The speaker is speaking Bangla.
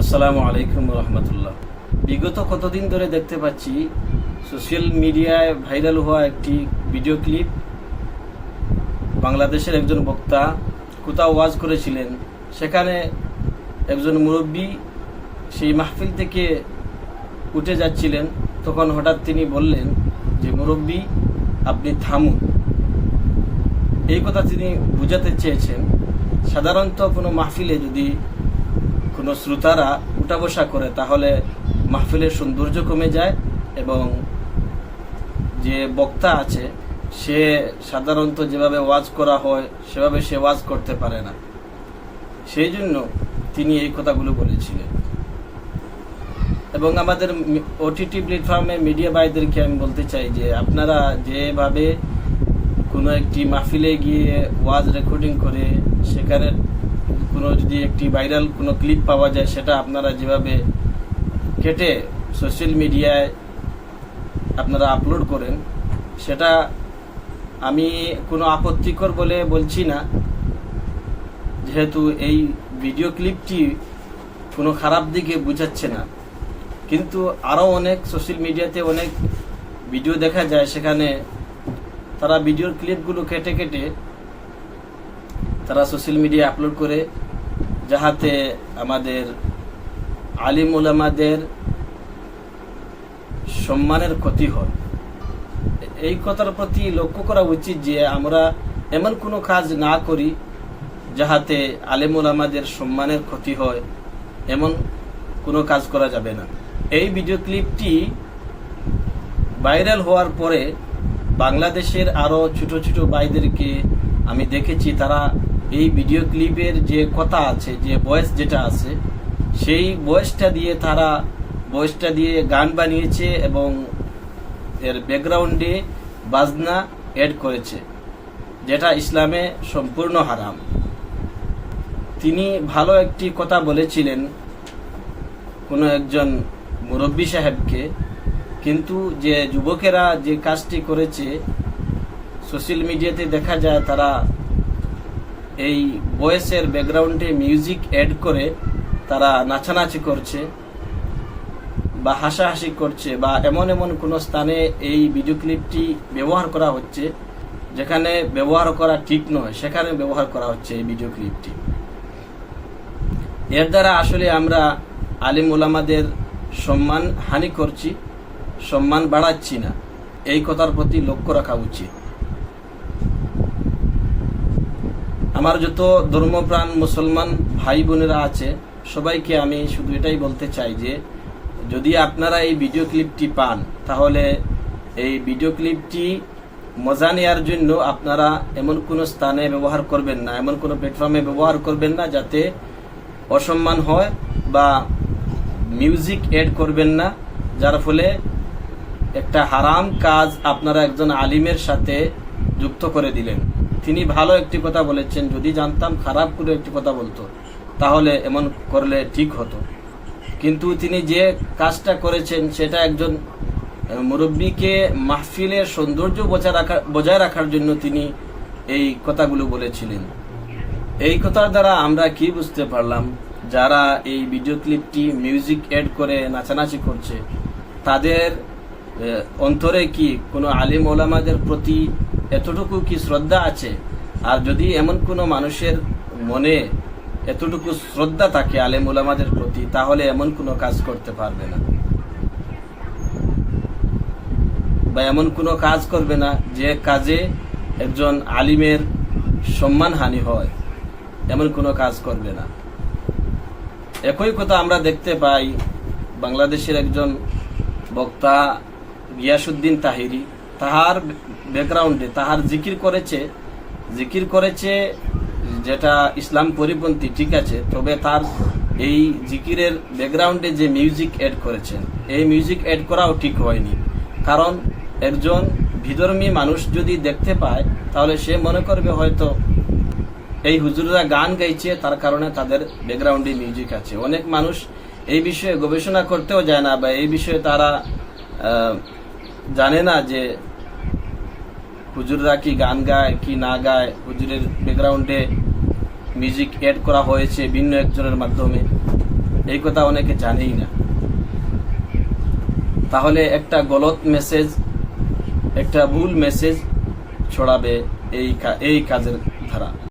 আসসালামু আলাইকুম রহমতুল্লাহ। বিগত কতদিন ধরে দেখতে পাচ্ছি সোশ্যাল মিডিয়ায় ভাইরাল হওয়া একটি ভিডিও ক্লিপ। বাংলাদেশের একজন বক্তা কোথাও ওয়াজ করেছিলেন, সেখানে একজন মুরব্বী সেই মাহফিল থেকে উঠে যাচ্ছিলেন। তখন হঠাৎ তিনি বললেন যে, মুরব্বী, আপনি থামুন। এই কথা তিনি বুঝাতে চেয়েছেন। সাধারণত কোনো মাহফিলে যদি কোনো শ্রোতারা উঠা বসা করে, তাহলে মাহফিলের সৌন্দর্য কমে যায় এবং যে বক্তা আছে, সে সাধারণত যেভাবে ওয়াজ করা হয়, সেভাবে সে ওয়াজ করতে পারে না। সেই জন্য তিনি এই কথাগুলো বলেছিলেন। এবং আমাদের ওটিটি প্ল্যাটফর্মে মিডিয়া ভাইদেরকে আমি বলতে চাই যে, আপনারা যেভাবে কোনো একটি মাহফিলে গিয়ে ওয়াজ রেকর্ডিং করে সেখানে কোনো যদি একটি ভাইরাল কোনো ক্লিপ পাওয়া যায়, সেটা আপনারা যেভাবে কেটে সোশ্যাল মিডিয়ায় আপনারা আপলোড করেন, সেটা আমি কোনো আপত্তিকর বলে বলছি না। যেহেতু এই ভিডিও ক্লিপটি কোনো খারাপ দিকে বুঝাচ্ছে না। কিন্তু আরও অনেক সোশ্যাল মিডিয়াতে অনেক ভিডিও দেখা যায়, সেখানে তারা ভিডিওর ক্লিপগুলো কেটে কেটে তারা সোশ্যাল মিডিয়ায় আপলোড করে যাহাতে আমাদের আলিম ওলামাদের সম্মানের ক্ষতি হয়। এই কথার প্রতি লক্ষ্য করা উচিত যে আমরা এমন কোনো কাজ না করি যাহাতে আলেম ওলামাদের সম্মানের ক্ষতি হয়। এমন কোনো কাজ করা যাবে না। এই ভিডিও ক্লিপটি ভাইরাল হওয়ার পরে বাংলাদেশের আরও ছোট ছোট ভাইদেরকে আমি দেখেছি, তারা এই ভিডিও ক্লিপের যে কথা আছে, যে বয়স যেটা আছে, সেই বয়সটা দিয়ে তারা, বয়সটা দিয়ে গান বানিয়েছে এবং এর ব্যাকগ্রাউন্ডে বাজনা অ্যাড করেছে, যেটা ইসলামে সম্পূর্ণ হারাম। তিনি ভালো একটি কথা বলেছিলেন কোনো একজন মুরব্বী সাহেবকে, কিন্তু যে যুবকেরা যে কাজটি করেছে সোশ্যাল মিডিয়াতে দেখা যায় তারা এই বয়েসের ব্যাকগ্রাউন্ডে মিউজিক অ্যাড করে তারা নাচানাচি করছে বা হাসাহাসি করছে বা এমন এমন কোনো স্থানে এই ভিডিও ক্লিপটি ব্যবহার করা হচ্ছে যেখানে ব্যবহার করা ঠিক নয়, সেখানে ব্যবহার করা হচ্ছে এই ভিডিও ক্লিপটি। এর দ্বারা আসলে আমরা আলিম ওলামাদের সম্মান হানি করছি, সম্মান বাড়াচ্ছি না। এই কথার প্রতি লক্ষ্য রাখা উচিত। আমার যত ধর্মপ্রাণ মুসলমান ভাই বোনেরা আছে, সবাইকে আমি শুধু এটাই বলতে চাই যে, যদি আপনারা এই ভিডিও ক্লিপটি পান, তাহলে এই ভিডিও ক্লিপটি মজা নেওয়ার জন্য আপনারা এমন কোনো স্থানে ব্যবহার করবেন না, এমন কোনো প্ল্যাটফর্মে ব্যবহার করবেন না যাতে অসম্মান হয় বা মিউজিক এড করবেন না, যার ফলে একটা হারাম কাজ আপনারা একজন আলিমের সাথে যুক্ত করে দিলেন। তিনি ভালো একটি কথা বলেছেন, যদি জানতাম খারাপ করে একটি কথা বলতো, তাহলে এমন করলে ঠিক হতো। কিন্তু তিনি যে কাজটা করেছেন, সেটা একজন মুরব্বীকে মাহফিলের সৌন্দর্য বজায় রাখা, বজায় রাখার জন্য তিনি এই কথাগুলো বলেছিলেন। এই কথার দ্বারা আমরা কি বুঝতে পারলাম, যারা এই ভিডিও ক্লিপটি মিউজিক এড করে নাচানাচি করছে, তাদের অন্তরে কি কোনো আলিম ওলামাদের প্রতি এতটুকু কি শ্রদ্ধা আছে? আর যদি এমন কোনো মানুষের মনে এতটুকু শ্রদ্ধা থাকে আলেম ওলামাদের প্রতি, তাহলে এমন কোনো কাজ করতে পারবে না। বা এমন কোনো কাজ করবে না যে কাজে একজন আলিমের সম্মান হানি হয়। এমন কোনো কাজ করবে না। একই কথা আমরা দেখতে পাই বাংলাদেশের একজন বক্তা গিয়াসুদ্দিন তাহিরি। তাহার ব্যাকগ্রাউন্ডে তাহার জিকির করেছে জিকির করেছে যেটা ইসলাম পরিপন্থী, ঠিক আছে, তবে তার এই জিকিরের ব্যাকগ্রাউন্ডে যে মিউজিক অ্যাড করেছেন এই মিউজিক অ্যাড করাও ঠিক হয়নি। কারণ একজন বিধর্মী মানুষ যদি দেখতে পায়, তাহলে সে মনে করবে হয়তো এই হুজুররা গান গাইছে, তার কারণে তাদের ব্যাকগ্রাউন্ডে মিউজিক আছে। অনেক মানুষ এই বিষয়ে গবেষণা করতেও যায় না বা এই বিষয়ে তারা জানে না যে হুজুররা কি গান গায়, কি না গায়, হুজুরের ব্যাকগ্রাউন্ডে মিউজিক অ্যাড করা হয়েছে ভিন্ন একজনের মাধ্যমে? এই কথা অনেকে জানেই না। তাহলে একটা গলত মেসেজ একটা ভুল মেসেজ ছড়াবে এই এই কাজের ধারা